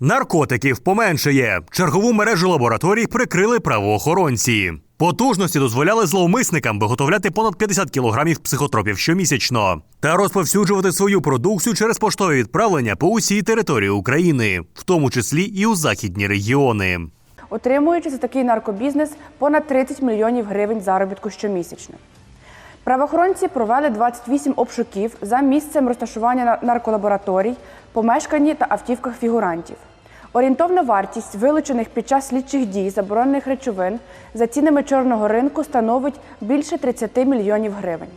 Наркотиків поменшає. Чергову мережу лабораторій прикрили правоохоронці. Потужності дозволяли зловмисникам виготовляти понад 50 кілограмів психотропів щомісячно та розповсюджувати свою продукцію через поштові відправлення по усій території України, в тому числі і у західні регіони. отримуючи за такий наркобізнес понад 30 мільйонів гривень заробітку щомісячно. Правоохоронці провели 28 обшуків за місцем розташування нарколабораторій, помешканні та автівках фігурантів. Орієнтовна вартість вилучених під час слідчих дій заборонених речовин за цінами чорного ринку становить більше 30 мільйонів гривень.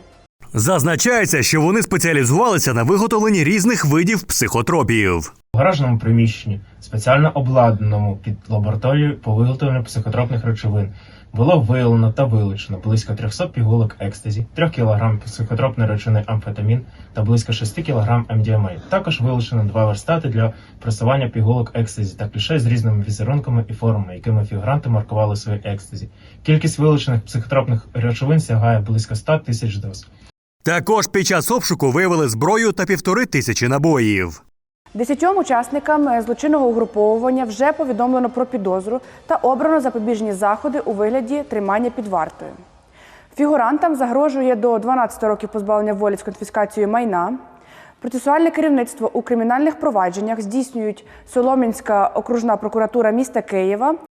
Зазначається, що вони спеціалізувалися на виготовленні різних видів психотропів. У гаражному приміщенні, спеціально обладнаному під лабораторію по виготовленню психотропних речовин, було виявлено та вилучено близько 300 пігулок екстазі, 3 кг психотропної речовини амфетамін та близько 6 кг МДМА. Також вилучено два верстати для пресування пігулок екстазі та клішей з різними візерунками і формами, якими фігуранти маркували свої екстазі. Кількість вилучених психотропних речовин сягає близько 100 тисяч доз. Також під час обшуку виявили зброю та півтори тисячі набоїв. Десятьом учасникам е, злочинного угруповування вже повідомлено про підозру та обрано запобіжні заходи у вигляді тримання під вартою. Фігурантам загрожує до 12 років позбавлення волі з конфіскацією майна. Процесуальне керівництво у кримінальних провадженнях здійснюють Солом'янська окружна прокуратура міста Києва